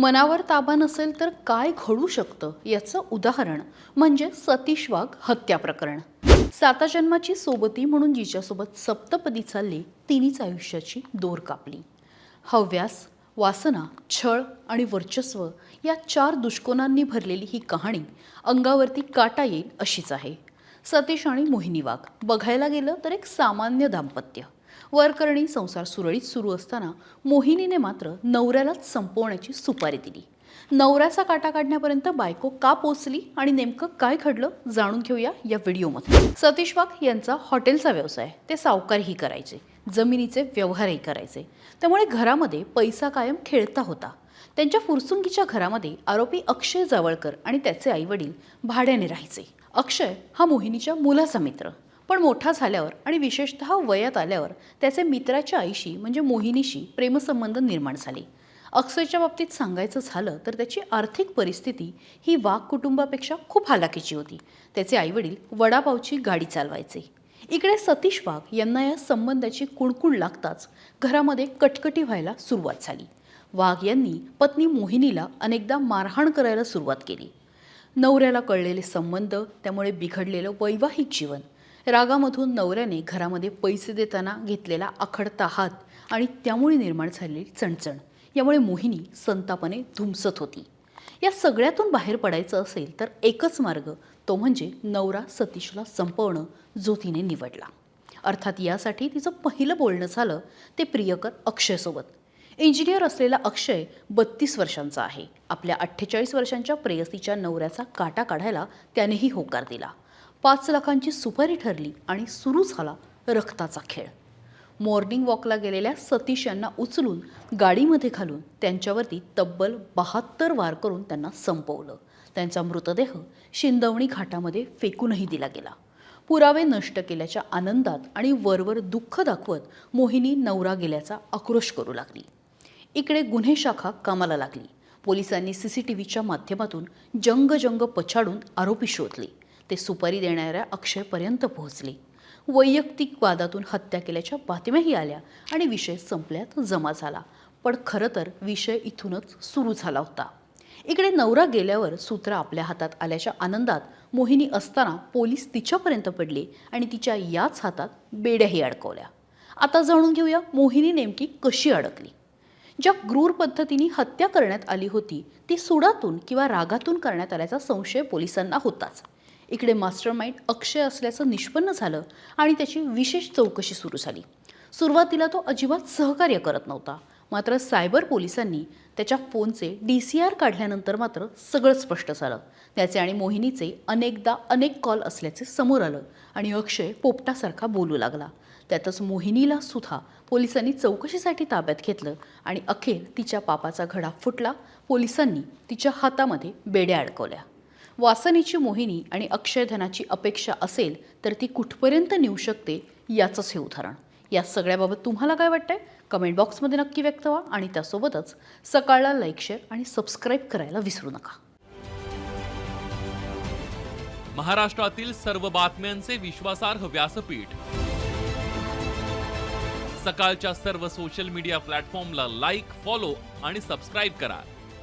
मनावर ताबा नसेल तर काय घडू शकतं याचं उदाहरण म्हणजे सतीश वाघ हत्या प्रकरण. साता जन्माची सोबती म्हणून जिच्यासोबत सप्तपदी चालली तिनेच आयुष्याची दोर कापली. हव्यास वासना छळ आणि वर्चस्व या चार दुष्कोनांनी भरलेली ही कहाणी अंगावरती काटा येईल अशीच आहे. सतीश आणि मोहिनी वाघ बघायला गेलं तर एक सामान्य दाम्पत्य. वरकरणी संसार सुरळीत सुरू असताना मोहिनीने मात्र नवऱ्यालाच संपवण्याची सुपारी दिली. नवऱ्याचा काटा काढण्यापर्यंत बायको का पोचली आणि नेमकं काय घडलं जाणून घेऊया या व्हिडिओमध्ये. सतीश वाघ यांचा हॉटेलचा व्यवसाय ते सावकारही करायचे. जमिनीचे व्यवहारही करायचे. त्यामुळे घरामध्ये पैसा कायम खेळता होता. त्यांच्या फुरसुंगीच्या घरामध्ये आरोपी अक्षय जावळकर आणि त्याचे आईवडील भाड्याने राहायचे. अक्षय हा मोहिनीच्या मुलाचा मित्र. पण मोठा झाल्यावर आणि विशेषतः वयात आल्यावर त्याचे मित्राच्या आईशी म्हणजे मोहिनीशी प्रेमसंबंध निर्माण झाले. अक्षयच्या बाबतीत सांगायचं झालं तर त्याची आर्थिक परिस्थिती ही वाघ कुटुंबापेक्षा खूप हालाकीची होती. त्याचे आईवडील वडापावची गाडी चालवायचे. इकडे सतीश वाघ यांना या संबंधाची कुणकुण लागताच घरामध्ये कटकटी व्हायला सुरुवात झाली. वाघ यांनी पत्नी मोहिनीला अनेकदा मारहाण करायला सुरुवात केली. नवऱ्याला कळलेले संबंध त्यामुळे बिघडलेलं वैवाहिक जीवन रागामधून नवऱ्याने घरामध्ये पैसे देताना घेतलेला आखडता हात आणि त्यामुळे निर्माण झालेली चणचण. यामुळे मोहिनी संतापाने धुमसत होती. या सगळ्यातून बाहेर पडायचं असेल तर एकच मार्ग तो म्हणजे नवरा सतीशला संपवणं जो तिने निवडला. अर्थात यासाठी तिचं पहिलं बोलणं झालं ते प्रियकर अक्षयसोबत. इंजिनियर असलेला अक्षय बत्तीस वर्षांचा आहे. आपल्या अठ्ठेचाळीस वर्षांच्या प्रेयसीच्या नवऱ्याचा काटा काढायला त्यानेही होकार दिला. पाच लाखांची सुपारी ठरली आणि सुरू झाला रक्ताचा खेळ. मॉर्निंग वॉकला गेलेल्या सतीश यांना उचलून गाडीमध्ये घालून त्यांच्यावरती तब्बल बहात्तर वार करून त्यांना संपवलं. त्यांचा मृतदेह शिंदवणी घाटामध्ये फेकूनही दिला गेला. पुरावे नष्ट केल्याच्या आनंदात आणि वरवर दुःख दाखवत मोहिनी नवरा गेल्याचा आक्रोश करू लागली. इकडे गुन्हे शाखा कामाला लागली. पोलिसांनी सी सी टी व्हीच्या माध्यमातून जंग जंग पछाडून आरोपी शोधले. ते सुपारी देणाऱ्या अक्षयपर्यंत पोहोचले. वैयक्तिक वादातून हत्या केल्याच्या बातम्याही आल्या आणि विषय संपल्यात जमा झाला. पण खरं तर विषय इथूनच सुरू झाला होता. इकडे नवरा गेल्यावर सूत्र आपल्या हातात आल्याच्या आनंदात मोहिनी असताना पोलीस तिच्यापर्यंत पडले आणि तिच्या याच हातात बेड्याही अडकवल्या. आता जाणून घेऊया मोहिनी नेमकी कशी अडकली. ज्या क्रूर पद्धतीने हत्या करण्यात आली होती ती सुडातून किंवा रागातून करण्यात आल्याचा संशय पोलिसांना होताच. इकडे मास्टर माइंड अक्षय असल्याचं निष्पन्न झालं आणि त्याची विशेष चौकशी सुरू झाली. सुरुवातीला तो अजिबात सहकार्य करत नव्हता. मात्र सायबर पोलिसांनी त्याच्या फोनचे डी सी आर काढल्यानंतर मात्र सगळं स्पष्ट झालं. त्याचे आणि मोहिनीचे अनेकदा अनेक कॉल असल्याचे समोर आलं आणि अक्षय पोपटासारखा बोलू लागला. त्यातच मोहिनीला सुद्धा पोलिसांनी चौकशीसाठी ताब्यात घेतलं आणि अखेर तिच्या पापाचा घडा फुटला. पोलिसांनी तिच्या हातामध्ये बेड्या अडकवल्या. वासनेची मोहिनी आणि अक्षयधनाची अपेक्षा असेल तर ती कुठपर्यंत नेऊ शकते याचंच हे उदाहरण. या सगळ्याबाबत तुम्हाला काय वाटतंय? कमेंट बॉक्समध्ये नक्की व्यक्त व्हा आणि त्यासोबतच सकाळला लाईक शेअर आणि सबस्क्राईब करायला विसरू नका. महाराष्ट्रातील सर्व बातम्यांचे विश्वासार्ह व्यासपीठ. सकाळच्या सर्व सोशल मीडिया प्लॅटफॉर्मला लाईक फॉलो आणि सबस्क्राईब करा.